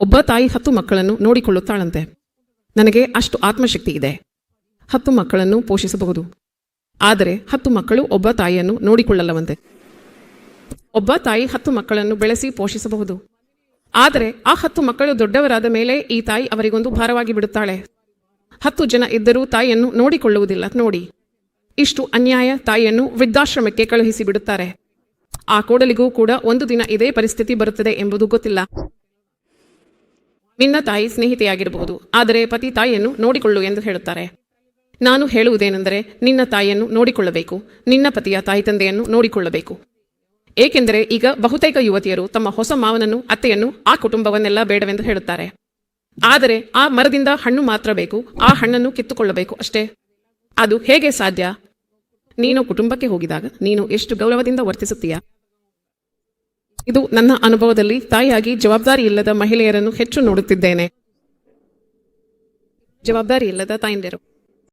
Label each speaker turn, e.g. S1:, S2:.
S1: ಒಬ್ಬ ತಾಯಿ ಹತ್ತು ಮಕ್ಕಳನ್ನು ನೋಡಿಕೊಳ್ಳುತ್ತಾಳಂತೆ. ನನಗೆ ಅಷ್ಟು ಆತ್ಮಶಕ್ತಿ ಇದೆ. ಹತ್ತು ಮಕ್ಕಳನ್ನು ಪೋಷಿಸಬಹುದು. ಆದರೆ ಹತ್ತು ಮಕ್ಕಳು ಒಬ್ಬ ತಾಯಿಯನ್ನು ನೋಡಿಕೊಳ್ಳಲ್ಲವಂತೆ ಒಬ್ಬ ತಾಯಿ ಹತ್ತು ಮಕ್ಕಳನ್ನು ಬೆಳೆಸಿ ಪೋಷಿಸಬಹುದು. ಆದರೆ ಆ ಹತ್ತು ಮಕ್ಕಳು ದೊಡ್ಡವರಾದ ಮೇಲೆ ಈ ತಾಯಿ ಅವರಿಗೊಂದು ಭಾರವಾಗಿ ಬಿಡುತ್ತಾಳೆ. ಹತ್ತು ಜನ ಇದ್ದರೂ ತಾಯಿಯನ್ನು ನೋಡಿಕೊಳ್ಳುವುದಿಲ್ಲ. ನೋಡಿ, ಇಷ್ಟು ಅನ್ಯಾಯ ತಾಯಿಯನ್ನು ವೃದ್ಧಾಶ್ರಮಕ್ಕೆ ಕಳುಹಿಸಿ ಬಿಡುತ್ತಾರೆ. ಆ ಕೋಡಲಿಗೂ ಕೂಡ ಒಂದು ದಿನ ಇದೇ ಪರಿಸ್ಥಿತಿ ಬರುತ್ತದೆ ಎಂಬುದು ಗೊತ್ತಿಲ್ಲ. ನಿನ್ನ ತಾಯಿ ಸ್ನೇಹಿತೆಯಾಗಿರಬಹುದು. ಆದರೆ ಪತಿ ತಾಯಿಯನ್ನು ನೋಡಿಕೊಳ್ಳು ಎಂದು ಹೇಳುತ್ತಾರೆ. ನಾನು ಹೇಳುವುದೇನೆಂದರೆ, ನಿನ್ನ ತಾಯಿಯನ್ನು ನೋಡಿಕೊಳ್ಳಬೇಕು. ನಿನ್ನ ಪತಿಯ ತಾಯಿ ತಂದೆಯನ್ನು ನೋಡಿಕೊಳ್ಳಬೇಕು. ಏಕೆಂದರೆ ಈಗ ಬಹುತೇಕ ಯುವತಿಯರು ತಮ್ಮ ಹೊಸ ಮಾವನನ್ನು, ಅತ್ತೆಯನ್ನು, ಆ ಕುಟುಂಬವನ್ನೆಲ್ಲ ಬೇಡವೆಂದು ಹೇಳುತ್ತಾರೆ. ಆದರೆ ಆ ಮರದಿಂದ ಹಣ್ಣು ಮಾತ್ರ ಬೇಕು, ಆ ಹಣ್ಣನ್ನು ಕಿತ್ತುಕೊಳ್ಳಬೇಕು ಅಷ್ಟೇ. ಅದು ಹೇಗೆ ಸಾಧ್ಯ? ನೀನು ಕುಟುಂಬಕ್ಕೆ ಹೋಗಿದಾಗ ನೀನು ಎಷ್ಟು ಗೌರವದಿಂದ ವರ್ತಿಸುತ್ತೀಯ? ಇದು ನನ್ನ ಅನುಭವದಲ್ಲಿ ತಾಯಿಯಾಗಿ ಜವಾಬ್ದಾರಿ ಇಲ್ಲದ ಮಹಿಳೆಯರನ್ನು ಹೆಚ್ಚು ನೋಡುತ್ತಿದ್ದೇನೆ. ಜವಾಬ್ದಾರಿ ಇಲ್ಲದ ತಾಯಂದಿರು.